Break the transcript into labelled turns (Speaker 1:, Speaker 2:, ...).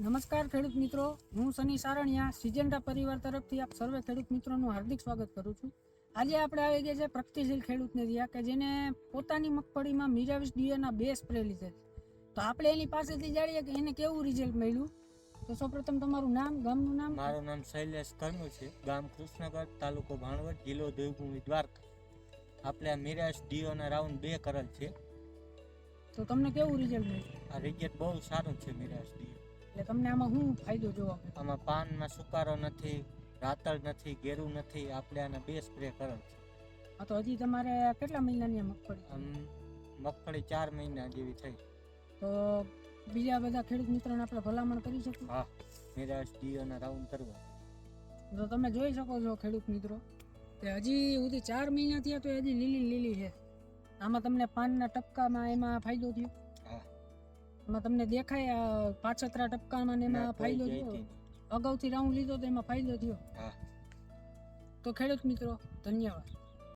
Speaker 1: નમસ્કાર ખેડૂત મિત્રો. હું સની સારણિયા સિજન્ડા પરિવાર તરફથી આપ સર્વે ખેડૂત મિત્રોનું હાર્દિક સ્વાગત કરું છું. આજે આપણે આવી ગયા છે પ્રગતિશીલ ખેડૂતને ત્યાં કે જેને પોતાની મગફળીમાં મિરાવીસ ડીએના બે સ્પ્રે લીધે તો આપણે એની પાસેથી જાણીએ કે એને કેવું રિઝલ્ટ મળ્યું? તો સૌપ્રથમ તમારું નામ ગામનું નામ?
Speaker 2: મારું નામ શૈલેષ કરમુ છે. ગામ કૃષ્ણગઢ તાલુકો ભાણવડ જિલ્લો દેવભૂમિ દ્વારકા. આપણે આ મિરાશ ડીઓના રાઉન્ડ બે કરેલ છે.
Speaker 1: તો તમને કેવું રિઝલ્ટ મળ્યું?
Speaker 2: આ રિઝલ્ટ બહુ સારું છે મિરાશ ડીઓ
Speaker 1: એટલે તમને આમાં શું ફાયદો જોવા
Speaker 2: આમાં પાનમાં સુકારો નથી રાતળ નથી ગેરું નથી આપણે આના બે સ્પ્રે કરેલ છે.
Speaker 1: હા તો હજી તમારે કેટલા મહિનાની આ મગફળી
Speaker 2: મગફળી ચાર મહિના જેવી થઈ.
Speaker 1: તો બીજા બધા ખેડૂત મિત્રોને આપણે ભલામણ કરી શકીએ?
Speaker 2: હા મિરાજ ડીઓના રાઉન્ડ કરવા.
Speaker 1: તો તમે જોઈ શકો છો ખેડૂત મિત્રો કે હજી સુધી ચાર મહિના થયા તો હજી લીલી લીલી છે. આમાં તમને પાનના ટપકામાં એમાં ફાયદો થયો? એમાં તમને દેખાય આ પાછતરા ટપકામાં એમાં ફાયદો થયો? અગાઉથી રાઉન્ડ લીધો તો એમાં ફાયદો થયો? તો ખેડૂત મિત્રો ધન્યવાદ.